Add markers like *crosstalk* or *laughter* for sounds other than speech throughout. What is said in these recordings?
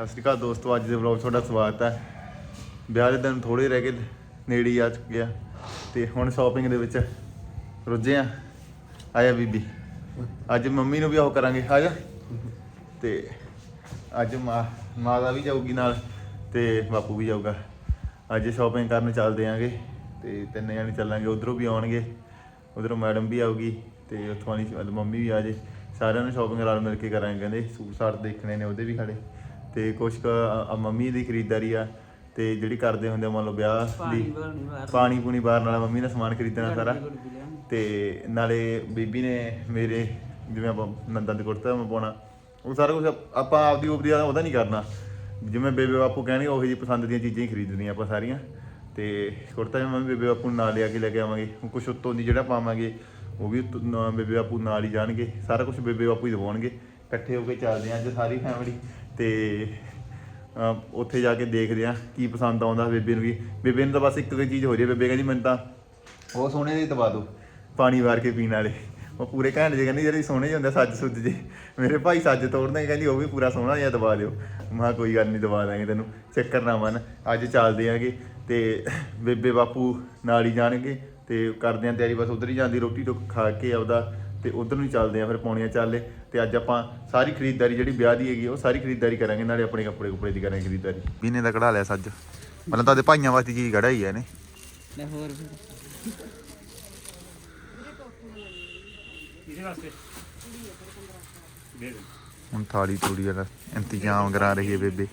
ਸਤਿ ਸ਼੍ਰੀ ਅਕਾਲ ਦੋਸਤੋ, ਅੱਜ ਦੇ ਵਲੌਗ ਤੁਹਾਡਾ ਸਵਾਗਤ ਹੈ। ਵਿਆਹ ਦੇ ਦਿਨ ਥੋੜੇ ਰਹਿ ਗਏ, ਨੇੜੇ ਆ ਚੁੱਕਿਆ ਆ। ਤੇ ਹੁਣ ਸ਼ਾਪਿੰਗ ਦੇ ਵਿੱਚ ਰੁੱਝੇ ਆ। ਆਇਆ ਬੀਬੀ। ਅੱਜ ਮੰਮੀ ਨੂੰ ਵੀ ਉਹ ਕਰਾਂਗੇ, ਆ ਜਾ। ਤੇ ਅੱਜ ਮਾਂ ਮਾਂ ਦਾ ਵੀ ਜਾਊਗੀ ਨਾਲ ਤੇ ਬਾਪੂ ਵੀ ਜਾਊਗਾ। ਅੱਜ ਸ਼ਾਪਿੰਗ ਕਰਨ ਚੱਲਦੇ ਆਂਗੇ ਤੇ ਤਿੰਨ ਜਾਣੇ ਚੱਲਾਂਗੇ, ਉਧਰੋਂ ਵੀ ਆਉਣਗੇ। ਉਧਰੋਂ ਮੈਡਮ ਵੀ ਆਊਗੀ ਤੇ ਉੱਥੋਂ ਵਾਲੀ, ਮੰਮੀ ਵੀ ਆ ਜੇ। ਸਾਰਿਆਂ ਨੂੰ ਸ਼ਾਪਿੰਗ ਰਲ ਮਿਲ ਕੇ ਕਰਾਂਗੇ, ਕਹਿੰਦੇ ਸੂਟ ਸਾਟ ਦੇਖਣੇ ਨੇ, ਉਹਦੇ ਵੀ ਖੜੇ। ਤੇ ਕੁਛ ਕੁ ਆ- ਆ ਮੰਮੀ ਦੀ ਖਰੀਦਦਾਰੀ ਆ ਤੇ ਜਿਹੜੀ ਕਰਦੇ ਹੁੰਦੇ ਆ, ਮੰਨ ਲਓ ਵਿਆਹ ਦੀ ਪਾਣੀ ਪੂਣੀ ਬਾਹਰ ਨਾਲ ਮੰਮੀ ਦਾ ਸਮਾਨ ਖਰੀਦਣਾ ਸਾਰਾ। ਤੇ ਨਾਲੇ ਬੀਬੀ ਨੇ ਮੇਰੇ ਜਿਵੇਂ ਆਪਾਂ ਨੰਦਾਂ ਦੇ ਕੁੜਤਾ ਮੈਂ ਪਾਉਣਾ ਉਹ ਸਾਰਾ ਕੁਝ ਆਪਾਂ ਆਪਦੀ ਉਪਦੀ ਉਹਦਾ ਨਹੀਂ ਕਰਨਾ। ਜਿਵੇਂ ਬੇਬੇ ਬਾਪੂ ਕਹਿਣਗੇ ਉਹੀ ਜੀ ਪਸੰਦ ਦੀਆਂ ਚੀਜ਼ਾਂ ਹੀ ਖਰੀਦਣੀਆਂ ਆਪਾਂ ਸਾਰੀਆਂ। ਤੇ ਕੁੜਤਾ ਵੀ ਮੰਮੀ ਬੇਬੇ ਬਾਪੂ ਨੂੰ ਨਾਲ ਲਿਆ ਕੇ ਲੈ ਕੇ ਆਵਾਂਗੇ। ਕੁਝ ਉੱਤੋਂ ਦੀ ਜਿਹੜਾ ਪਾਵਾਂਗੇ ਉਹ ਵੀ ਉੱਤੋਂ- ਨਾ ਬੇਬੇ ਬਾਪੂ ਨਾਲ ਹੀ ਜਾਣਗੇ। ਸਾਰਾ ਕੁਝ ਬੇਬੇ ਬਾਪੂ ਹੀ ਦਵਾਉਣਗੇ। ਇਕੱਠੇ ਹੋ ਕੇ ਚੱਲਦੇ ਆਂ ਅੱਜ ਸਾਰੀ ਫੈਮਿਲੀ ਤੇ ਉੱਥੇ ਜਾ ਕੇ ਦੇਖਦੇ ਆਂ ਕੀ ਪਸੰਦ ਆਉਂਦਾ ਬੇਬੇ ਨੂੰ ਵੀ। ਬੇਬੇ ਨੂੰ ਤਾਂ ਬਸ ਇੱਕ ਹੀ ਚੀਜ਼ ਹੋ ਰਹੀ ਹੈ। ਬੇਬੇ ਕਹਿੰਦੀ, ਮੈਨੂੰ ਤਾਂ ਉਹ ਸੋਹਣੇ ਦੇ ਦਵਾ ਦਿਓ, ਪਾਣੀ ਵਾਰ ਕੇ ਪੀਣ ਵਾਲੇ। ਉਹ ਪੂਰੇ ਘੈਂਟ ਜੇ ਕਹਿੰਦੀ, ਜਿਹੜੇ ਸੋਹਣੇ ਜਿਹੇ ਹੁੰਦੇ ਸੱਜ ਸੁੱਜ ਜੇ ਮੇਰੇ ਭਾਈ ਸੱਜ ਤੋੜਦੇ ਕਹਿੰਦੀ, ਉਹ ਵੀ ਪੂਰਾ ਸੋਹਣਾ ਜਿਹਾ ਦਵਾ ਦਿਓ। ਮੈਂ ਕੋਈ ਗੱਲ ਨਹੀਂ, ਦਵਾ ਦਾਂਗੇ ਤੈਨੂੰ। ਚੱਕਰ ਨਾ ਮਨ, ਅੱਜ ਚੱਲਦੇ ਆਂਗੇ ਤੇ ਬੇਬੇ ਬਾਪੂ ਨਾਲ ਹੀ ਜਾਣਗੇ ਤੇ ਕਰਦੇ ਆਂ ਤਿਆਰੀ। ਬਸ ਉਧਰ ਹੀ ਜਾਂਦੀ ਰੋਟੀ ਟੁੱਕ ਖਾ ਕੇ ਆਪਦਾ ਤੇ ਉਧਰ ਨੂੰ ਹੀ ਚੱਲਦੇ ਆਂ ਫਿਰ ਪੌਣੀਆਂ ਚੱਲੇ ਤੇ ਅੱਜ ਆਪਾਂ ਸਾਰੀ ਖਰੀਦਦਾਰੀ ਜਿਹੜੀ ਵਿਆਹ ਦੀ ਹੈਗੀ ਉਹ ਸਾਰੀ ਖਰੀਦਦਾਰੀ ਕਰਾਂਗੇ ਨਾਲੇ ਆਪਣੇ ਕੱਪੜੇ ਕੁਪੜੇ ਦੀ ਕਰਾਂਗੇ ਖਰੀਦਦਾਰੀ। ਵੀਨੇ ਦਾ ਕਢਾ ਲਿਆ ਸੱਜ। ਮਤਲਬ ਤਾਂ ਦੇ ਭਾਈਆਂ ਵਾਸਤੇ ਚੀਜ਼ ਕਢਾਈ ਹੈ ਇਹਨੇ। ਲੈ ਹੋਰ। ਇਹਦੇ ਵਾਸਤੇ? ਦੇ ਦੇ। ਹੁਣ ਥਾਲੀ ਤੂੜੀ ਵਾਲਾ ਇੰਤਜ਼ਾਮ ਕਰਾ ਰਹੀ ਹੈ ਬੇਬੇ।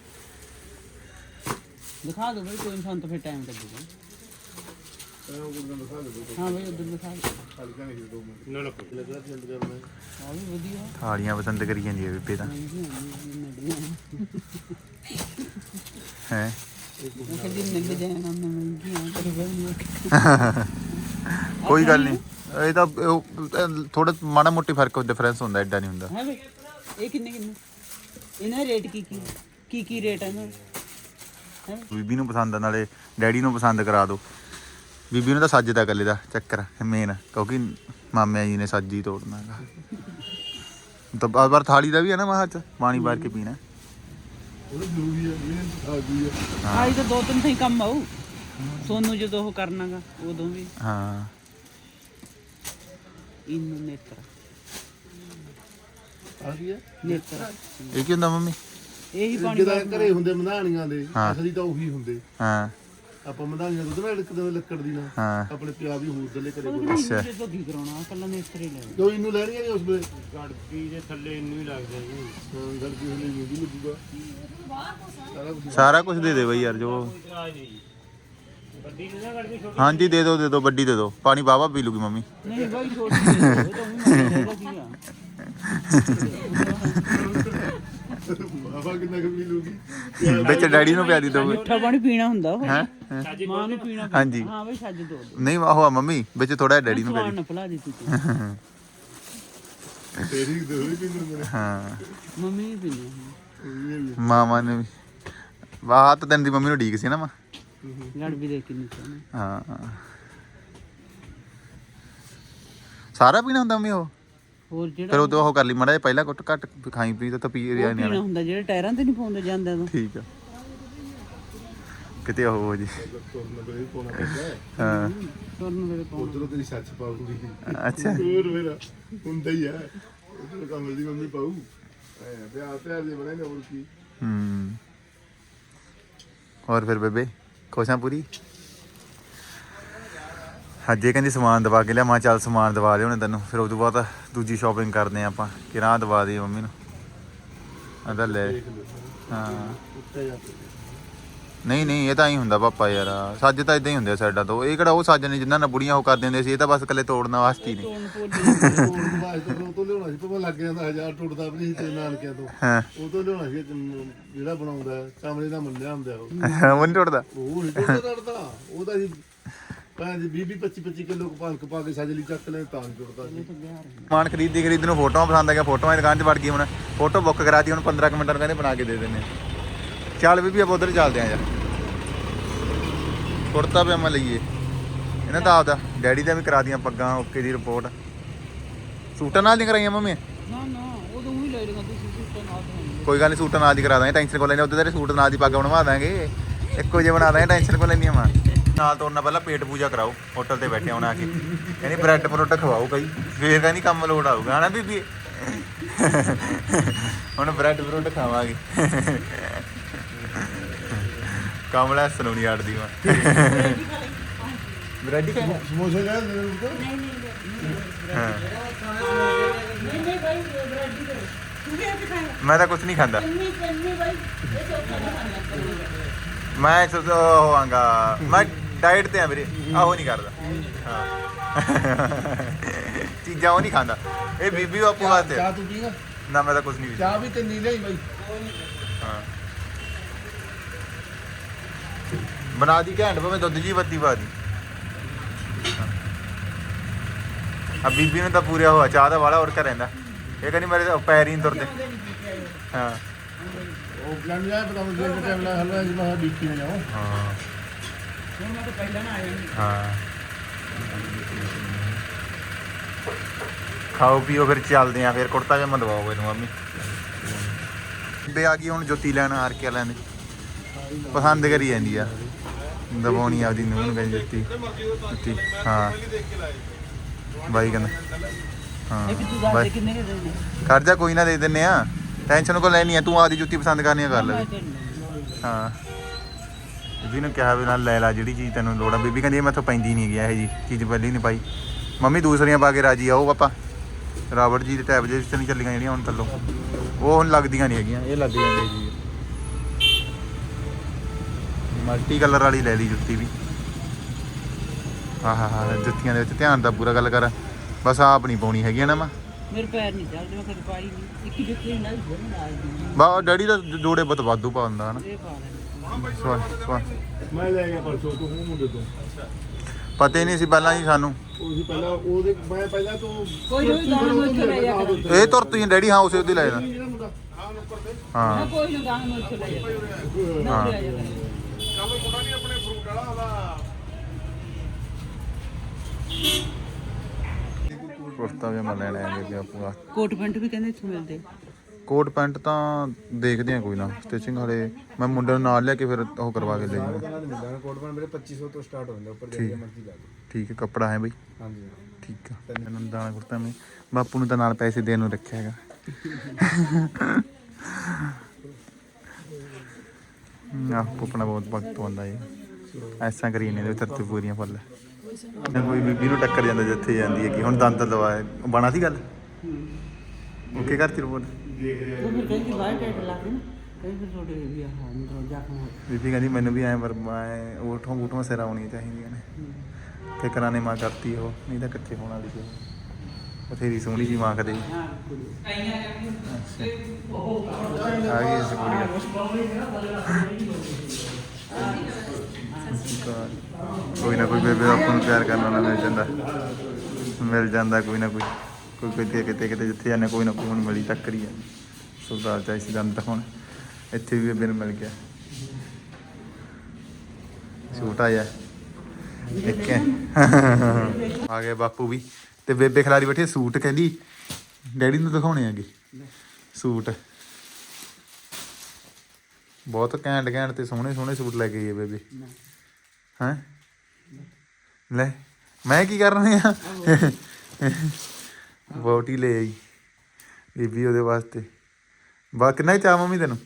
ਦਿਖਾ ਦੋ ਬਈ ਕੋਈ ਇਨਸਾਨ ਤਾਂ ਫਿਰ ਟਾਈਮ ਲੱਗੂਗਾ। ਹਾਂ ਬਈ ਉਧਰ ਦਿਖਾ ਦਿਓ ਨਾ ਨਾ ਆ ਵੀ ਵਧੀਆ ਥਾਲੀਆਂ ਪਸੰਦ ਕਰੀ ਜਾਂਦੀ ਹੈ ਬੇਬੇ ਤਾਂ। ਨੇ ਹੈ? ਕਹਿੰਦੀ ਮਿਲ ਨਾ ਪਰ ਕੋਈ ਗੱਲ ਨਹੀਂ। ਇਹ ਤਾਂ ਥੋੜਾ ਮਾੜਾ ਮੋਟੀ ਫ਼ਰਕ ਡਿਫਰੈਂਸ ਹੁੰਦਾ ਐਡਾ ਨਹੀਂ ਹੁੰਦਾ। ਹੈ ਬਈ? ਇਹ ਕਿੰਨੇ ਕਿੰਨੇ? ਇਹਨਾਂ ਰੇਟ ਕੀ ਕੀ? ਕੀ ਕੀ ਰੇਟ ਹੈ ਹੈ? ਬੀਬੀ ਨੂੰ ਪਸੰਦ ਆ ਨਾਲੇ ਡੈਡੀ ਨੂੰ ਪਸੰਦ ਕਰਾ ਦਿਓ। ਬੀਬੀ ਨੂੰ ਤਾਂ ਸੱਜ ਦਾ ਇਕੱਲੇ ਦਾ ਚੱਕਰ ਮੇਨ ਕਿਉਂਕਿ ਮਾਮਿਆਂ ਜੀ ਨੇ ਸੱਜ ਹੀ ਤੋੜਨਾ ਹੈਗਾ। ਤਾਂ ਬਾਰ ਬਾਰ ਥਾਲੀ ਦਾ ਵੀ ਹੈ ਨਾ ਮਾਹ ਚ ਪਾਣੀ ਬਾਰ ਕੇ ਪੀਣਾ। ਆਈ ਤਾਂ ਦੋ ਤਿੰਨ ਥਾਈ ਕੰਮ ਆਉ ਸੋਨੂੰ ਜਦੋਂ ਉਹ ਕਰਨਾਗਾ ਉਦੋਂ ਵੀ। ਹਾਂ। ਇਨ ਨੇਤਰ। ਆ ਹੈ? ਨੇਤਰ। ਇਹ ਕੀ ਹੁੰਦਾ ਮੰਮੀ? ਇਹੀ ਪਾਣੀ ਜਿਹਦਾ ਘਰੇ ਹੁੰਦੇ ਮਧਾਣੀਆਂ ਦੇ ਹਾਂ। ਅਸਲੀ ਤਾਂ ਉਹੀ ਹੁੰਦੇ। ਹਾਂ। ਆਪਾਂ ਮਧਾਣੀਆਂ ਦੁੱਧ ਨਾਲ ਇੱਕ ਲੱਕੜ ਦੀ ਨਾਲ ਹਾਂ। ਆਪਣੇ ਪਿਆ ਵੀ ਹੋਰ ਦਲੇ ਕਰੇ ਅੱਛਾ। ਜਦੋਂ ਕੀ ਕਰਾਉਣਾ? ਕੱਲਾ ਨੇਤਰ ਹੀ ਲੈ ਜੋ ਇਹਨੂੰ ਲੈਣੀਆਂ ਨਹੀਂ ਉਸ ਵੇਲੇ। ਗੜਪੀ ਦੇ ਥੱਲੇ ਇੰਨੀ ਲੱਗਦਾ ਜੀ ਹਾਂ ਗਲਤੀ ਹੋਣੀ ਨਹੀਂ ਵੀ ਲੱਗੂਗਾ। ਸਾਰਾ ਕੁਝ ਦੇ ਦੇ ਬਈ ਯਾਰ ਜੋ। ਜੀ ਨੇ ਨਾ ਹਾਂਜੀ ਦੇ ਦਿਓ ਦੇ ਦਿਓ ਵੱਡੀ ਦੇ ਦਿਓ ਪਾਣੀ ਬਾਵਾ ਪੀ ਲੂਗੀ ਮੰਮੀ। ਨਹੀਂ ਬਾਈ ਛੋਟੀ ਹੈ, ਉਹ ਤਾਂ *laughs* ਬਾਬਾ ਕਿੰਨਾ ਕੁ ਪੀ ਲੂਗੀ? ਵਿੱਚ ਡੈਡੀ ਨੂੰ ਪਿਆ ਦੀ ਦੋ। ਮਿੱਠਾ ਪਾਣੀ ਪੀਣਾ ਹੁੰਦਾ ਉਹ। ਹੈ? ਮਾਂ ਨੂੰ ਪੀਣਾ ਹਾਂਜੀ। ਹਾਂ ਬਈ ਛੱਜ ਦੋ ਨਹੀਂ ਆਹੋ ਆ ਮੰਮੀ ਵਿੱਚ ਥੋੜਾ ਡੈਡੀ ਨੂੰ ਪਿਆ ਸਵਾਲ ਦੀ। ਨਾ ਭੁਲਾ ਦਿੱਤੀ ਤੂੰ ਤੇਰੀ ਦੋਹਰੀ ਪੀ ਲੂਗੇ ਹਾਂ। ਮੰਮੀ ਨਹੀਂ ਪੀਣੀ ਮਾਮਾ ਨੇ ਵੀ। ਵਾਹ ਤਾਂ ਤੈਨੂੰ ਦੀ ਮੰਮੀ ਨੂੰ ਢੀਕ ਸੀ ਨਾ ਮਾਂ। ਲੜ ਵੀ ਦੇ ਕਿੰਨੀ ਚਾਹਨੇ ਹਾਂ। ਸਾਰਾ ਪੀਣਾ ਹੁੰਦਾ ਮੰਮੀ ਉਹ? ਹੋਰ ਫਿਰ ਜਿਹੜਾ ਉਹ ਤੋਂ ਉਹ ਕਰ ਲਈ ਮੜਾ ਪਹਿਲਾਂ ਕੁੱਟ ਘੱਟ ਖਾਈ ਪੀ ਤਾਂ ਪੀ ਰਿਆ ਨਹੀਂ ਪੀਣਾ ਹੁੰਦਾ ਜਿਹੜੇ ਟਾਇਰਾਂ ਤੇ ਨਹੀਂ ਪਾਉਂਦੇ ਜਾਂਦੇ ਤੋਂ। ਠੀਕ ਆ। ਕਿਤੇ ਉਹ ਹੋ ਜੀ। ਤੁਰਨ ਵੇਲੇ ਪਾਉਣਾ ਪੈਂਦਾ ਹੈ। ਹਾਂ ਤੁਰਨ ਵੇਲੇ ਪਾਉਣਾ ਉਧਰੋਂ ਤੇਰੀ ਸੱਚ ਪਾਉਂਗੀ ਅੱਛਾ। ਹੋਰ ਮੇਰਾ ਹੁੰਦਾ ਹੀ ਹੈ ਉਧਰੋਂ ਕਮਲ ਦੀ ਮੰਮੀ ਪਾਉ ਐ ਪਿਆਰ ਪਿਆਰ ਦੇ ਬਣੇ ਨੇ ਹੋਰ ਕੀ। ਹੂੰ। ਹੋਰ ਫਿਰ ਬੇਬੇ ਖੁਸ਼ਾਂ ਪੂਰੀ? ਹਜੇ ਕਹਿੰਦੀ ਸਮਾਨ ਦਵਾ ਕੇ ਲਿਆ ਮੈਂ ਚੱਲ ਸਮਾਨ ਦਵਾ ਲਿਓ ਨੇ ਤੈਨੂੰ। ਫਿਰ ਉਸ ਤੋਂ ਬਾਅਦ ਦੂਜੀ ਸ਼ਾਪਿੰਗ ਕਰਦੇ ਆ ਆਪਾਂ ਕਿਰਾਂ ਦਵਾ ਦੇ ਮੰਮੀ ਨੂੰ। ਆਂਦਾ ਲੈ। ਹਾਂ। ਨਹੀਂ ਨਹੀਂ ਇਹ ਤਾਂ ਹੀ ਹੁੰਦਾ ਪਾਪਾ ਯਾਰ ਸੱਜ ਤਾਂ ਇਦਾਂ ਹੀ ਹੁੰਦੇ ਆ ਸਾਈਡਾਂ ਤੋਂ। ਇਹ ਕਿਹੜਾ ਉਹ ਸੱਜ ਨੇ ਜਿਨ੍ਹਾਂ ਨਾਲ ਬੁੜੀਆਂ ਉਹ ਕਰ ਦਿੰਦੇ ਸੀ ਇਹ ਤਾਂ ਬਸ ਇਕੱਲੇ ਤੋੜਨ ਵਾਸਤੇ ਹੀ ਨੇ। ਤੋਂ ਲਿਆਉਣਾ ਸੀ ਭਾਵੇਂ ਲੱਗ ਜਾਂਦਾ ਹਜ਼ਾਰ ਟੁੱਟਦਾ ਵੀ ਨਹੀਂ ਤੇ ਨਾਨਕਿਆਂ ਤੋਂ। ਹਾਂ। ਉਹ ਤੋਂ ਲਿਆਉਣਾ ਸੀ ਜਿਹੜਾ ਬਣਾਉਂਦਾ ਚਮੜੇ ਦਾ ਮੰਨਿਆ ਹੁੰਦਾ ਉਹ। ਉਹ ਨਹੀਂ ਟੁੱਟਦਾ। ਉਹ ਨਹੀਂ ਟੁੱਟਦਾ ਜੀ ਭਾਂ ਜੀ 20 25 25 ਕਿਲੋ ਕਪਾਂਕ ਪਾ ਕੇ ਸੱਜ ਲਈ ਚੱਕ ਲੈ ਤਾਂ ਨਹੀਂ ਟੁੱਟਦਾ ਸੀ ਸਮਾਨ ਖਰੀਦੀ ਖਰੀਦੀ ਨੂੰ ਫੋਟੋਆਂ ਪਸੰਦ ਆ ਗਿਆ ਫੋਟੋਆਂ ਦੀ ਦੁਕਾਨ 'ਚ ਵੜ ਗਈ ਹੁਣ। ਫੋਟੋ ਬੁੱਕ ਕਰਾਤੀ ਹੁਣ 15 ਕੁ ਮਿੰਟਾਂ ਨੂੰ ਕਹਿੰਦੇ ਬਣਾ ਕੇ ਦੇ ਦਿੰਦੇ ਆ। ਚੱਲ ਬੀਬੀ ਆਪਾਂ ਉਧਰ ਚੱਲਦੇ ਆ ਯਾਰ। ਕੁੜਤਾ ਪਜਾਮਾ ਲਈਏ। ਇਹਨਾਂ ਦਾ ਆਪਦਾ ਡੈਡੀ ਦਾ ਵੀ ਕਰਾ ਦੀਆਂ ਪੱਗਾਂ ਓਕੇ ਦੀ ਰਿਪੋਰਟ। ਸੂਟਾਂ ਨਾਲ ਦੀਆਂ ਕਰਾਈਆਂ ਮੰਮੀ? ਨਾ ਨਾ ਉਹ ਤਾਂ ਉਹੀ ਲੈ ਲੇਗਾ ਤੁਸੀਂ ਸੁੱਤਾ ਨਾਲ ਤਾਂ ਹੋਣਗੇ ਕੋਈ ਗੱਲ ਨਹੀਂ ਸੂਟ ਨਾਲ ਦੀ ਕਰਾ ਦਾਂਗੇ ਟੈਨਸ਼ਨ ਕੋ ਲੈਣੀ ਉੱਤੇ ਤੇਰੇ ਸੂਟ ਨਾਲ ਦੀ ਪੱਗ ਬਣਵਾ ਦਾਂਗੇ। ਇੱਕੋ ਜਿਹੇ ਬਣਾ ਦਾਂਗੇ ਟੈਨਸ਼ਨ ਕੋ ਲੈਣੀ ਆ ਨਾਲ ਤੋਂ ਉਹਨਾਂ ਪਹਿਲਾਂ ਪੇਟ ਪੂਜਾ ਕਰਾਓ ਹੋਟਲ ਤੇ ਬੈਠੇ ਆਉਣਾ ਆ ਕੇ। ਕਹਿੰਦੀ ਬ੍ਰੈਡ ਪਰੋਟਾ ਖਵਾਓ ਕਈ ਫੇਰ ਕਹਿੰਦੀ ਕੰਮ ਲੋਟ ਆਊਗਾ ਹਨਾ ਬੀਬੀ? ਹੁਣ ਬ੍ਰੈਡ ਪਰੋਟਾ ਖਾਵਾਂਗੇ। ਕਮਲਾ ਸਲੋਣੀ ਆੜਦੀ ਵਾ ਬ੍ਰੈਡ ਹੀ ਖਾਣਾ। ਸਮੋਸੇ ਲੈ ਦੇ ਨੂੰ ਤਾਂ ਹਾਂ। ਨਹੀਂ ਨਹੀਂ ਭਾਈ ਬ੍ਰੈਡ ਦੀ ਕਰੋ ਤੂੰ ਵੀ ਇਹ ਖਾਏਗਾ ਮੈਂ ਤਾਂ ਕੁਝ ਨਹੀਂ ਖਾਂਦਾ। ਚੰਨੀ ਚੰਨੀ ਭਾਈ ਇਹ ਚੌਕਾ ਨਹੀਂ ਖਾਣਾ ਮੈਂ ਸੋ ਹੋਵਾਂਗਾ। ਮੈਂ ਡਾਈਟ ਤੇ ਆ ਵੀਰੇ। ਆਹੋ ਨਹੀਂ ਕਰਦਾ। ਹਾਂ। ਚੀਜ਼ਾਂ ਉਹ ਨਹੀਂ ਖਾਂਦਾ। ਇਹ ਬੀਬੀ ਬਾਪੂ ਵਾਸਤੇ। ਆ। ਚਾਹ ਤੂੰ ਪੀਗਾ ਨਾ ਮੈਂ ਤਾਂ ਕੁਝ ਨਹੀਂ ਚਾਹ ਵੀ ਤਿੰਨੀ ਲਈ ਬਾਈ। ਹਾਂ। ਬਣਾ ਦੀ ਘੈਂਟ ਭਾਵੇਂ ਦੁੱਧ ਜੀ ਬੱਤੀ ਪਾ ਦੀ। ਆ ਬੀਬੀ ਨੂੰ ਤਾਂ ਪੂਰਿਆ ਹੋਇਆ। ਚਾਹ ਦਾ ਵਾਲਾ ਹੋਰ ਕਰ ਰਹਿੰਦਾ। ਇਹ ਕਹਿੰਦੀ ਮੇਰੇ ਤਾਂ ਪੈਰ ਹੀ ਨਹੀਂ ਤੁਰਦੇ। ਹਾਂ। ਉਹ ਜਾਏ ਪਤਾ ਨਹੀਂ ਜੇ ਟਾਈਮ ਲਾ ਹਲਵਾ ਜੀ ਮੈਂ ਡੀਕੀ ਨਾ ਜਾਓ ਹਾਂ। ਹੁਣ ਮੈਂ ਤਾਂ ਪਹਿਲਾਂ ਨਾ ਆਇਆ ਹਾਂ। ਖਾਓ ਪੀਓ ਫਿਰ ਚੱਲਦੇ ਆ ਫਿਰ ਕੁੜਤਾ ਜਿਹਾ ਦਵਾਓ ਇਹਨੂੰ ਮੰਮੀ। ਬੇ ਆ ਗਈ ਹੁਣ ਜੁੱਤੀ ਲੈਣ ਹਾਰ ਕੇ ਲੈਣ ਪਸੰਦ ਕਰੀ ਜਾਂਦੀ ਆ। ਦਵਾਉਣੀ ਆਪਦੀ ਨੂੰਹ ਨੂੰ ਕਹਿੰਦੀ ਜੁੱਤੀ। ਜੁੱਤੀ ਹਾਂ। ਬਾਈ ਕਹਿੰਦਾ ਹਾਂ। ਇਹ ਵੀ ਤੂੰ ਦੱਸ ਬਾਈ। ਦੇ ਕਿੰਨੇ ਕੇ ਦੇਣੇ? ਕਰ ਜਾ ਕੋਈ ਨਾ ਦੇ ਦਿੰਨੇ ਆ। ਟੈਨਸ਼ਨ ਕੋ ਲੈਣੀ ਆ। ਤੂੰ ਆਪਦੀ ਜੁੱਤੀ ਪਸੰਦ ਕਰਨੀ ਆ ਕਰ ਲੈ। ਹਾਂ। ਬੀਬੀ ਨੂੰ ਕਿਹਾ ਵੀ ਨਾਲ ਲੈ ਲੈ ਜਿਹੜੀ ਚੀਜ਼ ਤੈਨੂੰ ਲੋੜ ਆ। ਬੀਬੀ ਕਹਿੰਦੀ ਮੈਥੋਂ ਪੈਂਦੀ ਨਹੀਂ ਗਿਆ ਇਹ ਜੀ ਚੀਜ਼ ਪਹਿਲੀ ਨਹੀਂ ਪਾਈ। ਮੰਮੀ ਦੂਸਰੀਆਂ ਪਾ ਕੇ ਰਾਜੀ ਆਓ ਪਾਪਾ ਰਾਵੜ ਜੀ ਦੇ ਟੈਬ ਜੇ ਵਿੱਚ ਨਹੀਂ ਚੱਲੀਆਂ ਜਿਹੜੀਆਂ ਹੁਣ ਥੱਲੋਂ। ਉਹ ਹੁਣ ਲੱਗਦੀਆਂ ਨਹੀਂ ਹੈਗੀਆਂ ਇਹ ਲੱਗ ਜਾਂਦੇ ਜੀ। ਮਲਟੀ ਕਲਰ ਵਾਲੀ ਲੈ ਲਈ ਜੁੱਤੀ ਵੀ। ਆਹਾ ਹਾ ਜੁੱਤੀਆਂ ਦੇ ਵਿੱਚ ਧਿਆਨ ਦਾ ਪੂਰਾ ਗੱਲ ਕਰ। ਬਸ ਆਪ ਨਹੀਂ ਪਾਉਣੀ ਹੈਗੀਆਂ ਨਾ ਮੈਂ। ਮੇਰੇ ਪੈਰ ਨਹੀਂ ਚੱਲਦੇ ਮੈਂ ਕਦੇ ਪਾਈ ਨਹੀਂ ਇੱਕ ਜੁੱਤੀ ਨਾਲ ਫਿਰ ਨਾਲ ਦੀ ਬਾ ਡੈਡੀ ਦਾ ਜੋੜੇ ਬਹੁਤ ਵਾਧੂ ਪਾ ਦਿੰਦਾ ਹਨਾ। ਇਹ ਪਾ ਲੈਣੀ ਸਵਾ ਸਵਾ ਮੈਂ ਲੈ ਗਿਆ ਪਰਸੋਂ ਤੋਂ ਉਹ ਮੁੰਡੇ ਤੋਂ। ਪਤਾ ਹੀ ਨਹੀਂ ਸੀ ਪਹਿਲਾਂ ਹੀ ਸਾਨੂੰ। ਉਹ ਸੀ ਪਹਿਲਾਂ ਉਹਦੇ ਮੈਂ ਪਹਿਲਾਂ ਤੋਂ ਕੋਈ ਨਹੀਂ ਗਾਣਾ ਮੈਂ ਉੱਥੇ ਲੈ ਜਾ ਇਹ ਤੁਰ ਤੁਸੀਂ ਡੈਡੀ ਹਾਂ ਉਸੇ ਉਹਦੇ ਲੈ ਜਾਣਾ। ਜਿਹੜਾ ਮੁੰਡਾ। ਹਾਂ। ਹਾਂ ਕੋਈ ਨਾ ਗਾਣਾ ਮੈਂ ਉੱਥੇ ਲੈ ਜਾ ਹਾਂ। ਉੱਥੇ ਲੈ ਜਾ ਕੱਲ ਮੁੰਡਾ ਨਹੀਂ ਆਪਣੇ ਫਰੂਟ ਵਾਲਾ ਉਹਦਾ। ਕੁਰਤਾ ਵੀ ਮੈਂ ਲੈਣਾ ਹੈ ਬੇਬੀ ਆਪੂਗਾ ਕੋਟ ਪੈਂਟ ਵੀ ਕਹਿੰਦੇ ਇੱਥੋਂ ਮਿਲਦੇ। ਕੋਟ ਪੈਂਟ ਤਾਂ ਦੇਖਦੇ ਆ ਕੋਈ ਨਾ। ਸਟਿਚਿੰਗ ਹਲੇ ਮੈਂ ਮੁੰਡੇ ਨੂੰ ਨਾਲ ਲਿਆ ਕੇ ਫਿਰ ਉਹ ਕਰਵਾ ਕੇ ਲੈ ਕਹਿੰਦਾ ਕੋਟ ਪੈਂਟ ਮੇਰੇ 2500 ਤੋਂ ਸਟਾਰਟ ਹੋ ਜਾਂਦਾ ਉੱਪਰ ਜਿਹੜੀ ਮਰਜ਼ੀ ਲਾ ਲਓ ਠੀਕ ਹੈ ਕੱਪੜਾ ਹੈ ਬਈ। ਹਾਂਜੀ। ਠੀਕ ਆ। ਮੈਨੂੰ ਦਾਣਾ ਕੁਰਤਾ ਮੈਂ ਬਾਪੂ ਨੂੰ ਤਾਂ ਨਾਲ ਪੈਸੇ ਦੇਣ ਨੂੰ ਰੱਖਿਆ ਹੈਗਾ। ਨਾ ਪੁੱਪਣਾ ਬਹੁਤ ਵਕਤ ਹੁੰਦਾ ਹੈ ਐਸਾ ਕਰੀ ਨੇ ਤਰਤੇ ਪੂਰੀਆਂ ਫੁੱਲ। ਨਾ ਕੋਈ ਬੀਬੀ ਨੂੰ ਟੱਕਰ ਜਾਂਦਾ ਜਿੱਥੇ ਜਾਂਦੀ ਹੈ ਕਿ ਹੁਣ ਦੰਦ ਲਵਾਏ। ਬਣਾ ਸੀ ਗੱਲ? ਓਕੇ ਕਰਤੀ ਰਿਪੋਰਟ ਉਹ ਫਿਰ ਕਹਿੰਦੀ ਬਾਹਰ ਟੈਟ ਲਾ ਕੇ ਨਾ ਕਹਿੰਦੀ ਫਿਰ ਤੁਹਾਡੇ ਵੀ ਆਹ ਅੰਦਰੋਂ ਜ਼ਖਮ ਹੋ ਬੀਬੀ ਕਹਿੰਦੀ ਮੈਨੂੰ ਵੀ ਐਂ ਪਰ ਮੈਂ ਉਠੋਂ ਉਠੋਂ ਸਿਰ ਆਉਣੀਆਂ ਚਾਹੀਦੀਆਂ ਨੇ। ਤੇ ਕਰਾਨੇ ਮਾਂ ਕਰਤੀ ਉਹ ਨਹੀਂ ਤਾਂ ਕੱਚੇ ਹੋਣ ਵਾਲੀ ਸੀ ਉਹ। ਬਥੇਰੀ ਸੋਹਣੀ ਜੀ ਮਾਂ ਕਦੇ। ਹਾਂ ਆ ਗਈ ਇਸ ਕੁੜੀ ਕੋਈ ਨਾ ਕੋਈ ਬੇਬੇ ਆਪਾਂ ਨੂੰ ਪਿਆਰ ਕਰਨ ਵਾਲਾ ਮਿਲ ਜਾਂਦਾ। ਮਿਲ ਜਾਂਦਾ ਕੋਈ ਨਾ ਕੋਈ। ਕੋਈ ਕਿਤੇ ਕਿਤੇ ਕਿਤੇ ਜਿੱਥੇ ਜਾਂਦੇ ਕੋਈ ਨਾ ਕੋਈ ਹੁਣ ਮਿਲੀ ਟੱਕਰੀ ਜਾਂਦੀ ਸੁਲਤਾਨ ਚਾਹੀ ਸੀ ਦੰਦ ਹੁਣ ਇੱਥੇ ਵੀ ਬੇਬੇ ਮਿਲ ਗਿਆ। ਛੋਟਾ ਜਿਹਾ ਇੱਕ ਆ ਗਿਆ ਬਾਪੂ ਵੀ। ਤੇ ਬੇਬੇ ਖਿਲਾਰੀ ਬੈਠੀ, ਸੂਟ ਕਹਿੰਦੀ, ਡੈਡੀ ਨੂੰ ਦਿਖਾਉਣੇ ਆਗੇ ਸੂਟ। ਬਹੁਤ ਘੈਂਟ ਘੈਂਟ ਤੇ ਸੋਹਣੇ ਸੋਹਣੇ ਸੂਟ ਲੈ ਕੇ ਆਈ ਬੇਬੇ। ਹੈ? ਲੈ, ਮੈਂ ਕੀ ਕਰ ਰਿਹਾ? ਆ ਬੋਟੀ ਲੈ ਆਈ, ਬੀਬੀ ਉਹਦੇ ਵਾਸਤੇ। ਬਾ, ਕਿੰਨਾ ਹੀ ਚਾਹ ਮੰਮੀ ਤੈਨੂੰ?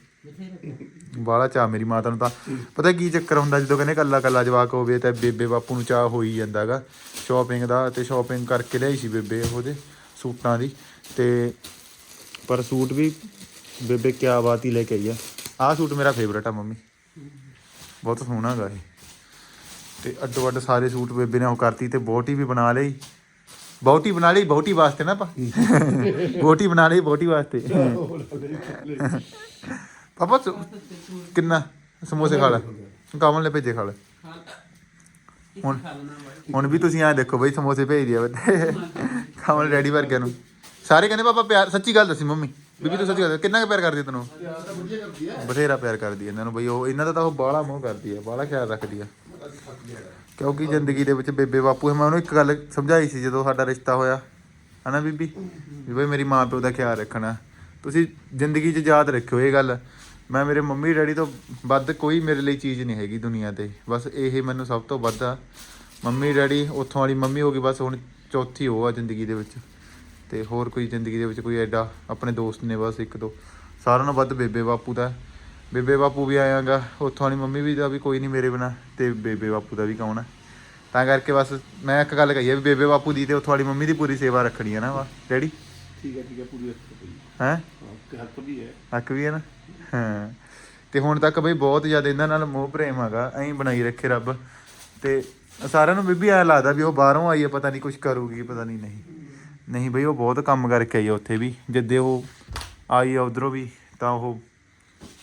ਬਾਲਾ ਚਾਹ ਮੇਰੀ ਮਾਤਾ ਨੂੰ ਤਾਂ। ਪਤਾ ਕੀ ਚੱਕਰ ਹੁੰਦਾ, ਜਦੋਂ ਕਹਿੰਦੇ ਕੱਲਾ ਕੱਲਾ ਜਵਾਕ ਹੋਵੇ ਤਾਂ ਬੇਬੇ ਬਾਪੂ ਨੂੰ ਚਾਹ ਹੋ ਹੀ ਜਾਂਦਾਗਾ। ਸ਼ਾਪਿੰਗ ਦਾ ਤੇ ਸ਼ਾਪਿੰਗ ਕਰਕੇ ਲਿਆਈ ਸੀ ਬੇਬੇ ਉਹਦੇ ਸੂਟਾਂ ਦੀ। ਤੇ ਪਰ ਸੂਟ ਵੀ ਬੇਬੇ ਕਿਆ ਬਾਤ ਹੀ ਲੈ ਕੇ ਆਈ ਆ। ਆਹ ਸੂਟ ਮੇਰਾ ਫੇਵਰਟ ਆ ਮੰਮੀ। ਬਹੁਤ ਸੋਹਣਾ ਗਾ ਇਹ। ਤੇ ਅੱਡੋ ਅੱਡ ਸਾਰੇ ਸੂਟ ਬੇਬੇ ਨੇ ਉਹ ਕਰਤੀ ਤੇ ਬੋਟੀ ਵੀ ਬਣਾ ਲਈ। ਬੋਟੀ ਬਣਾ ਲਈ ਬਹੁਤੀ ਵਾਸਤੇ ਨਾ ਪਾ ਬੋਟੀ ਬਣਾ ਲਈ ਬਹੁਤੀ ਵਾਸਤੇ। ਪਾਪਾ ਤੂੰ ਕਿੰਨਾ? ਸਮੋਸੇ ਖਾ ਲੈ। ਕਾਮਲ ਨੇ ਭੇਜੇ ਖਾ ਲੈ। ਹੁਣ ਹੁਣ ਵੀ ਤੁਸੀਂ ਆ ਦੇਖੋ ਬਈ ਸਮੋਸੇ ਭੇਜ ਦਿਆ ਬੱਤੇ ਕਾਮਲ ਡੈਡੀ ਵਰਗਿਆਂ ਨੂੰ। ਸਾਰੇ ਕਹਿੰਦੇ ਪਾਪਾ ਪਿਆਰ ਸੱਚੀ ਗੱਲ ਦੱਸੀ ਮੰਮੀ। ਬੀਬੀ ਤੂੰ ਸੱਚੀ ਗੱਲ ਦੱਸ, ਕਿੰਨਾ ਕੁ ਪਿਆਰ ਕਰਦੀ ਹੈ ਤੈਨੂੰ? ਬਥੇਰਾ ਪਿਆਰ ਕਰਦੀ ਹੈ ਇਹਨਾਂ ਨੂੰ ਬਈ ਉਹ ਇਹਨਾਂ ਦਾ ਤਾਂ ਉਹ ਬਾਹਲਾ ਮੋਹ ਕਰਦੀ ਹੈ ਬਾਹਲਾ ਖਿਆਲ ਰੱਖਦੀ ਹੈ ਕਿਉਂਕਿ ਜ਼ਿੰਦਗੀ ਦੇ ਵਿੱਚ ਬੇਬੇ ਬਾਪੂ ਹੈ, ਮੈਂ ਉਹਨੂੰ ਇੱਕ ਗੱਲ ਸਮਝਾਈ ਸੀ ਜਦੋਂ ਸਾਡਾ ਰਿਸ਼ਤਾ ਹੋਇਆ। ਹਨਾ ਬੀਬੀ? ਵੀ ਬਈ ਮੇਰੀ ਮਾਂ ਪਿਓ ਦਾ ਖਿਆਲ ਰੱਖਣਾ। ਤੁਸੀਂ ਜ਼ਿੰਦਗੀ 'ਚ ਯਾਦ ਰੱਖਿਓ ਇਹ ਗੱਲ। ਮੈਂ ਮੇਰੇ ਮੰਮੀ ਡੈਡੀ ਤੋਂ ਵੱਧ ਕੋਈ ਮੇਰੇ ਲਈ ਚੀਜ਼ ਨਹੀਂ ਹੈਗੀ ਦੁਨੀਆ ਤੇ। ਬਸ ਇਹ ਮੈਨੂੰ ਸਭ ਤੋਂ ਵੱਧ ਆ। ਮੰਮੀ ਡੈਡੀ, ਉੱਥੋਂ ਵਾਲੀ ਮੰਮੀ ਹੋ ਗਈ, ਬਸ ਹੁਣ ਚੌਥੀ ਉਹ ਆ ਜ਼ਿੰਦਗੀ ਦੇ ਵਿੱਚ। ਤੇ ਹੋਰ ਕੋਈ ਜ਼ਿੰਦਗੀ ਦੇ ਵਿੱਚ ਕੋਈ ਐਡਾ, ਆਪਣੇ ਦੋਸਤ ਨੇ ਬਸ ਇੱਕ ਦੋ। ਸਾਰਿਆਂ ਨਾਲੋਂ ਵੱਧ ਬੇਬੇ ਬਾਪੂ ਦਾ। ਬੇਬੇ ਬਾਪੂ ਵੀ ਆਇਆਗਾ। ਉੱਥੋਂ ਵਾਲੀ ਮੰਮੀ ਵੀ ਦਾ ਵੀ ਕੋਈ ਨਹੀਂ ਮੇਰੇ ਬਿਨਾ ਤੇ ਬੇਬੇ ਬਾਪੂ ਦਾ ਵੀ ਕੌਣ ਆ? ਤਾਂ ਕਰਕੇ ਬਸ ਮੈਂ ਇੱਕ ਗੱਲ ਕਹੀ ਆ ਵੀ ਬੇਬੇ ਬਾਪੂ ਦੀ ਤੇ ਉੱਥੋਂ ਵਾਲੀ ਮੰਮੀ ਦੀ ਪੂਰੀ ਸੇਵਾ ਰੱਖਣੀ ਹੈ ਨਾ ਵਾ। ਡੈਡੀ ਠੀਕ ਹੈ ਠੀਕ ਹੈ ਪੂਰੀ ਹੈ? ਹਾਂ ਹੱਕ ਵੀ ਹੈ। ਹੱਕ ਵੀ ਹੈ ਨਾ? ਹਾਂ। ਤੇ ਹੁਣ ਤੱਕ ਬਈ ਬਹੁਤ ਜ਼ਿਆਦਾ ਇਹਨਾਂ ਨਾਲ ਮੋਹ ਪ੍ਰੇਮ ਹੈਗਾ ਐਂ ਬਣਾਈ ਰੱਖੇ ਰੱਬ। ਤੇ ਸਾਰਿਆਂ ਨੂੰ ਬੀਬੀ ਐ ਲੱਗਦਾ ਵੀ ਉਹ ਬਾਹਰੋਂ ਆਈ ਹੈ ਪਤਾ ਨਹੀਂ ਕੁਝ ਕਰੂਗੀ ਪਤਾ ਨਹੀਂ ਨਹੀਂ। ਨਹੀਂ ਬਈ ਉਹ ਬਹੁਤ ਕੰਮ ਕਰਕੇ ਆਈ ਆ ਉੱਥੇ ਵੀ। ਜਿੱਦੇ ਉਹ ਆਈ ਆ ਉਧਰੋਂ ਵੀ ਤਾਂ ਉਹ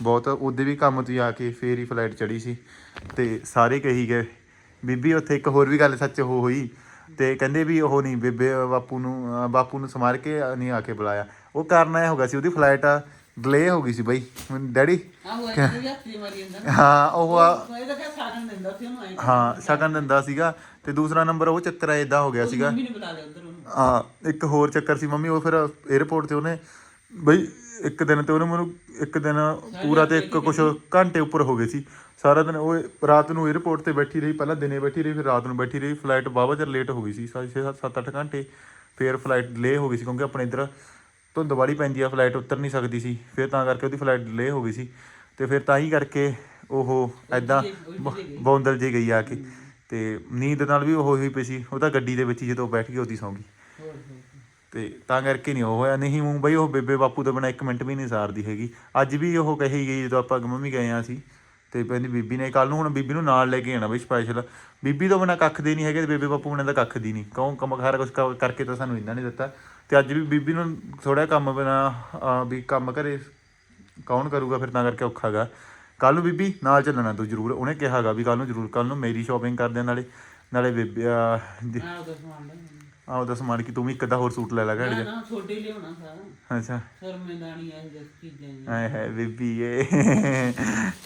ਬਹੁਤ ਉਹਦੇ ਵੀ ਕੰਮ ਤੋਂ ਆ ਕੇ ਫੇਰ ਹੀ ਫਲਾਈਟ ਚੜੀ ਸੀ। ਤੇ ਸਾਰੇ ਕਹੀ ਗਏ ਬੀਬੀ ਉੱਥੇ ਇੱਕ ਹੋਰ ਵੀ ਗੱਲ ਸੱਚ ਹੋ ਹੋਈ ਤੇ ਕਹਿੰਦੇ ਵੀ ਉਹ ਨਹੀਂ ਬੇਬੇ ਬਾਪੂ ਨੂੰ ਬਾਪੂ ਨੂੰ ਸਮਾਰ ਕੇ ਨਹੀਂ ਆ ਕੇ ਬੁਲਾਇਆ। ਉਹ ਕਾਰਨ ਇਹ ਹੋ ਗਿਆ ਸੀ ਉਹਦੀ ਫਲਾਈਟ ਡਿਲੇ ਹੋ ਗਈ ਸੀ ਬਈ। ਡੈਡੀ ਹਾਂ ਉਹ ਆ ਹਾਂ ਸ਼ਗਨ ਦਿੰਦਾ ਸੀਗਾ ਤੇ ਦੂਸਰਾ ਨੰਬਰ ਉਹ ਚੱਕਰ ਇਦਾਂ ਹੋ ਗਿਆ ਸੀਗਾ। ਹਾਂ ਇੱਕ ਹੋਰ ਚੱਕਰ ਸੀ ਮੰਮੀ ਉਹ ਫਿਰ 에어ਪੋਰਟ ਤੇ ਉਹਨੇ ਬਈ ਇੱਕ ਦਿਨ ਤੇ ਉਹਨੂੰ ਮੈਨੂੰ ਇੱਕ ਦਿਨ ਪੂਰਾ ਤੇ ਇੱਕ ਕੁਛ ਘੰਟੇ ਉੱਪਰ ਹੋ ਗਏ ਸੀ। ਸਾਰਾ ਦਿਨ ਉਹ ਰਾਤ ਨੂੰ 에어ਪੋਰਟ ਤੇ ਬੈਠੀ ਰਹੀ, ਪਹਿਲਾਂ ਦਿਨੇ ਬੈਠੀ ਰਹੀ, ਫਿਰ ਰਾਤ ਨੂੰ ਬੈਠੀ ਰਹੀ। ਫਲਾਈਟ ਬਾਬਾ ਚਿਰ ਲੇਟ ਹੋ ਗਈ ਸੀ 6 7 7 8 ਘੰਟੇ। ਫਿਰ ਫਲਾਈਟ ਡਿਲੇ ਹੋ ਗਈ ਸੀ ਕਿਉਂਕਿ ਆਪਣੇ ਇੱਧਰ ਧੁੰਦ ਵਾਲੀ ਪੈਂਦੀ ਆ ਫਲਾਈਟ ਉਤਰ ਨਹੀਂ ਸਕਦੀ ਸੀ। ਫਿਰ ਤਾਂ ਕਰਕੇ ਉਹਦੀ ਫਲਾਈਟ ਡਿਲੇ ਹੋ ਗਈ ਸੀ। ਤੇ ਫਿਰ ਤਾਂ ਹੀ ਕਰਕੇ ਉਹ ਐਦਾਂ ਬੌਂਦਲ ਜੀ ਗਈ ਆ ਕੇ। ਤੇ ਨੀਂਦ ਨਾਲ ਵੀ ਉਹ ਹੋਈ ਪਈ ਸੀ। ਉਹ ਤਾਂ ਗੱਡੀ ਦੇ ਵਿੱਚ ਹੀ ਜਦੋਂ ਬੈਠ ਗਈ, ਉਹਦੀ ਸੌਂ ਗਈ। ਤੇ ਤਾਂ ਕਰਕੇ ਨਹੀਂ, ਉਹ ਹੋਇਆ ਨਹੀਂ ਮੂੰ ਬਈ ਉਹ ਬੇਬੇ ਬਾਪੂ ਤੋਂ ਬਿਨਾ ਇੱਕ ਮਿੰਟ ਵੀ ਨਹੀਂ ਸਾਰਦੀ ਹੈਗੀ। ਅੱਜ ਵੀ ਉਹ ਕਹੀ ਗਈ ਜਦੋਂ ਆਪਾਂ ਮੰਮੀ ਗਏ ਆ ਸੀ ਤੇ ਕਹਿੰਦੀ ਬੀਬੀ ਨੇ ਕੱਲ ਨੂੰ ਹੁਣ ਬੀਬੀ ਨੂੰ ਨਾਲ ਲੈ ਕੇ ਆਣਾ ਬਈ ਸਪੈਸ਼ਲ ਬੀਬੀ ਤੋਂ ਬਿਨਾ ਕੱਖ ਦੇ ਨਹੀਂ ਹੈਗੇ ਤੇ ਬੇਬੇ ਬਾਪੂ ਬਿਨਾ ਤਾਂ ਕੱਖ ਦੀ ਨਹੀਂ। ਕਹੋ ਕੰਮ ਸਾਰਾ ਕੁਝ ਕਰਕੇ ਤਾਂ ਸਾਨੂੰ ਇੰਨਾ ਨਹੀਂ ਦਿੱਤਾ। ਤੇ ਅੱਜ ਵੀ ਬੀਬੀ ਨੂੰ ਥੋੜਾ ਕੰਮ ਬਿਨਾ ਵੀ ਕੰਮ ਘਰੇ ਕੌਣ ਕਰੂਗਾ ਫਿਰ ਤਾਂ ਕਰਕੇ ਔਖਾ ਗਾ। ਕੱਲ ਨੂੰ ਬੀਬੀ ਨਾਲ ਚੱਲਣਾ ਤੂੰ ਜ਼ਰੂਰ, ਉਹਨੇ ਕਿਹਾਗਾ ਵੀ ਕੱਲ ਨੂੰ ਜ਼ਰੂਰ ਕੱਲ ਨੂੰ ਮੇਰੀ ਸ਼ਾਪਿੰਗ ਕਰਦੇ ਨਾਲੇ ਨਾਲੇ ਬੇਬੇ ਆ ਦੀ- ਆਹ ਉਹਦਾ ਸਮਾਨ ਕਿ ਤੂੰ ਵੀ ਇੱਕ ਅੱਧਾ ਹੋਰ ਸੂਟ ਲੈ ਲਾ ਘੜ ਜਾ। ਨਾ ਛੋਟੇ ਲਿਆਉਣਾ ਸਾਰਾ। ਅੱਛਾ। ਸ਼ਰਮੇਦਾਨੀ ਇਹ ਜਿਹੀ ਚੀਜ਼ਾਂ ਨੇ ਆਏ ਹੈ ਬੀਬੀ ਏ।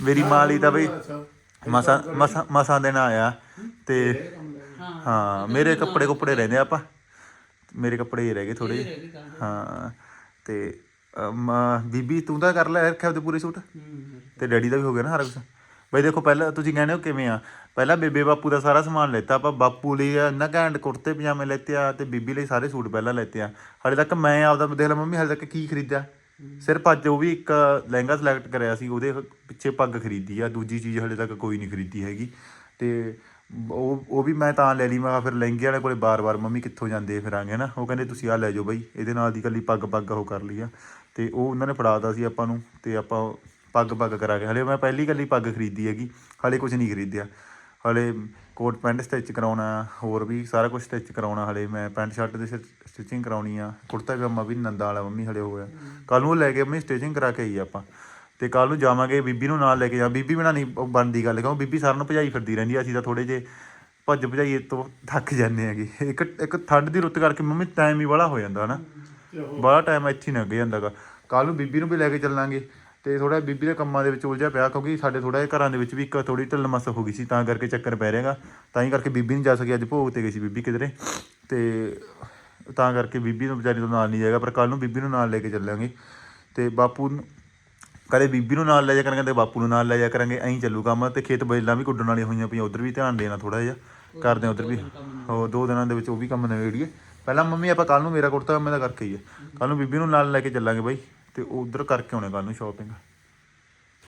ਮੇਰੀ ਮਾਲੀ ਤਾਂ ਬਈ ਮਸਾ ਮਸਾ ਮਸਾ ਦਿਨ ਆਇਆ ਤੇ ਹਾਂ ਹਾਂ ਮੇਰੇ ਕੱਪੜੇ ਕੁੱਪੜੇ ਰਹਿੰਦੇ ਆਪਾਂ। ਮੇਰੇ ਕੱਪੜੇ ਹੀ ਰਹਿ ਗਏ ਥੋੜੇ ਗੱਲ ਹਾਂ ਤੇ ਅਮ, ਬੀਬੀ ਤੂੰ ਤਾਂ ਕਰ ਲੈ ਰੱਖਿਆ ਉਹਦੇ ਪੂਰੇ ਸੂਟ? ਹੂੰ ਤੇ ਡੈਡੀ ਦਾ ਵੀ ਹੋ ਗਿਆ ਨਾ ਸਾਰਾ ਕੁਝ ਬਈ ਦੇਖੋ ਪਹਿਲਾਂ ਤੁਸੀਂ ਕਹਿੰਦੇ ਹੋ ਕਿਵੇਂ ਆ? ਪਹਿਲਾਂ ਬੇਬੇ ਬਾਪੂ ਦਾ ਸਾਰਾ ਸਮਾਨ ਲੈਤਾ, ਆਪਾਂ ਬਾਪੂ ਲਈ ਇੰਨਾ ਘੈਂਟ ਕੁੜਤੇ, ਪਜਾਮੇ ਲੈਤੇ ਆ ਤੇ ਬੀਬੀ ਲਈ ਸਾਰੇ ਸੂਟ ਪਹਿਲਾਂ ਲੈਤੇ ਆ। ਹਾਲੇ ਤੱਕ ਮੈਂ ਆਪਦਾ, ਦੇਖ ਲੈ ਮੰਮੀ, ਹਾਲੇ ਤੱਕ ਕੀ ਖਰੀਦਿਆ? ਸਿਰਫ ਅੱਜ ਉਹ ਵੀ ਇੱਕ ਲਹਿੰਗਾ ਸਿਲੈਕਟ ਕਰਿਆ ਸੀ, ਉਹਦੇ ਪਿੱਛੇ ਪੱਗ ਖਰੀਦੀ ਆ, ਦੂਜੀ ਚੀਜ਼ ਹਾਲੇ ਤੱਕ ਕੋਈ ਨਹੀਂ ਖਰੀਦੀ ਹੈਗੀ। ਤੇ ਉਹ ਉਹ ਵੀ ਮੈਂ ਤਾਂ ਲੈ ਲਈ, ਮੈਂ ਕਿਹਾ ਫਿਰ ਲਹਿੰਗੇ ਵਾਲੇ ਕੋਲੇ ਬਾਰ-ਬਾਰ, ਮੰਮੀ ਕਿੱਥੋਂ ਜਾਂਦੇ ਫਿਰਾਂਗੇ ਨਾ? ਉਹ ਕਹਿੰਦੇ ਤੁਸੀਂ ਆ ਲੈ ਜਾਓ ਬਈ, ਇਹਦੇ ਨਾਲ ਦੀ ਕੱਲੀ ਪੱਗ ਪੱਗ ਉਹ ਕਰ ਲਈ ਆ। ਤੇ ਉਹ ਉਹਨਾਂ ਨੇ ਫੜਾਤਾ ਸੀ ਆਪਾਂ ਨੂੰ, ਤੇ ਆਪਾਂ ਪੱਗ ਪੱਗ ਕਰਾ ਕੇ। ਹਲੇ ਮੈਂ ਪਹਿਲੀ ਕੱਲੀ ਪੱਗ ਖਰੀਦੀ ਹੈਗੀ ਹਲੇ ਕੁਝ ਨਹੀਂ ਖਰੀਦਿਆ। ਹਲੇ ਕੋਟ ਪੈਂਟ ਸਟਿਚ ਕਰਾਉਣਾ ਹੋਰ ਵੀ ਸਾਰਾ ਕੁਝ ਸਟਿਚ ਕਰਾਉਣਾ ਹਲੇ। ਮੈਂ ਪੈਂਟ ਸ਼ਰਟ ਦੀ ਸਟਿਚਿੰਗ ਕਰਾਉਣੀ ਆ। ਕੁੜਤਾ ਪਜਾਮਾ ਵੀ ਨੰਦਾ ਵਾਲਾ ਮੰਮੀ ਹਲੇ ਹੋਇਆ। ਕੱਲ ਨੂੰ ਲੈ ਕੇ ਮੰਮੀ ਸਟਿਚਿੰਗ ਕਰਾ ਕੇ ਆਈ ਆਪਾਂ। ਤੇ ਕੱਲ ਨੂੰ ਜਾਵਾਂਗੇ ਬੀਬੀ ਨੂੰ ਨਾਲ ਲੈ ਕੇ ਜਾ ਬੀਬੀ ਬਿਨਾਂ ਨਹੀਂ ਬਣਦੀ ਗੱਲ ਕਿਉਂ? ਬੀਬੀ ਸਾਰਿਆਂ ਨੂੰ ਭਜਾਈ ਫਿਰਦੀ ਰਹਿੰਦੀ ਅਸੀਂ ਤਾਂ ਥੋੜੇ ਜੇ ਭੱਜ ਭਜਾਈਏ ਤੋਂ ਥੱਕ ਜਾਂਦੇ ਹੈਗੇ। ਇੱਕ ਇੱਕ ਠੰਡ ਦੀ ਰੁੱਤ ਕਰਕੇ ਮੰਮੀ ਟਾਈਮ ਹੀ ਬੜਾ ਹੋ ਜਾਂਦਾ ਹਨਾ? ਬੜਾ ਟਾਈਮ ਇੱਥੇ ਹੀ ਲੰਘ ਜਾਂਦਾਗਾ ਕੱਲ ਨੂੰ ਬੀਬੀ ਨੂੰ ਵੀ ਲੈ ਕੇ ਚੱਲਾਂਗੇ। ਤੇ ਥੋੜਾ ਬੀਬੀ ਦੇ ਕੰਮਾਂ ਦੇ ਵਿੱਚ ਉਲਝਿਆ ਪਿਆ ਕਿਉਂਕਿ ਸਾਡੇ ਥੋੜਾ ਜਿਹਾ ਘਰਾਂ ਦੇ ਵਿੱਚ ਵੀ ਇੱਕ ਥੋੜੀ ਢਿੱਲ ਮਸ ਹੋ ਗਈ ਸੀ, ਤਾਂ ਕਰਕੇ ਚੱਕਰ ਪੈ ਰਿਹਾਗਾ। ਤਾਂ ਹੀ ਕਰਕੇ ਬੀਬੀ ਨਹੀਂ ਜਾ ਸਕੀ, ਅੱਜ ਭੋਗ ਤੇ ਗਈ ਸੀ ਬੀਬੀ ਕਿਧਰੇ। ਤੇ ਤਾਂ ਕਰਕੇ ਬੀਬੀ ਨੂੰ ਵਿਚਾਰੀ ਤੋਂ ਨਾਲ ਨਹੀਂ ਜਾਏਗਾ, ਪਰ ਕੱਲ ਨੂੰ ਬੀਬੀ ਨੂੰ ਨਾਲ ਲੈ ਕੇ ਚੱਲਾਂਗੇ। ਤੇ ਬਾਪੂ ਨੂੰ ਕਦੇ ਬੀਬੀ ਨੂੰ ਨਾਲ ਲੈ ਜਾ ਕਰਾਂਗੇ ਤੇ ਬਾਪੂ ਨੂੰ ਨਾਲ ਲੈ ਜਾ ਕਰਾਂਗੇ, ਐਂ ਚੱਲੂ ਕੰਮ। ਤੇ ਖੇਤ ਬਜਲਾਂ ਵੀ ਕੁੱਡਣ ਵਾਲੀਆਂ ਹੋਈਆਂ ਪਈਆਂ, ਉਧਰ ਵੀ ਧਿਆਨ ਦੇਣਾ ਥੋੜਾ ਜਿਹਾ। ਕਰਦੇ ਉਧਰ ਵੀ। ਹੋਰ ਦੋ ਦਿਨਾਂ ਦੇ ਵਿੱਚ ਉਹ ਵੀ ਕੰਮ ਨਵੇੜੀਏ ਪਹਿਲਾਂ ਮੰਮੀ ਆਪਾਂ ਕੱਲ ਨੂੰ ਮੇਰਾ ਕੁੜਤਾ, ਮੈਂ ਤਾਂ ਕਰਕੇ ਹੀ ਹੈ ਕੱਲ ਨੂੰ ਬੀਬੀ ਨੂੰ ਨਾਲ ਲੈ ਕੇ ਚੱਲਾਂਗੇ ਬਾਈ। ਤੇ ਉਧਰ ਕਰਕੇ ਆਉਣੇ ਕੱਲ ਨੂੰ ਸ਼ਾਪਿੰਗ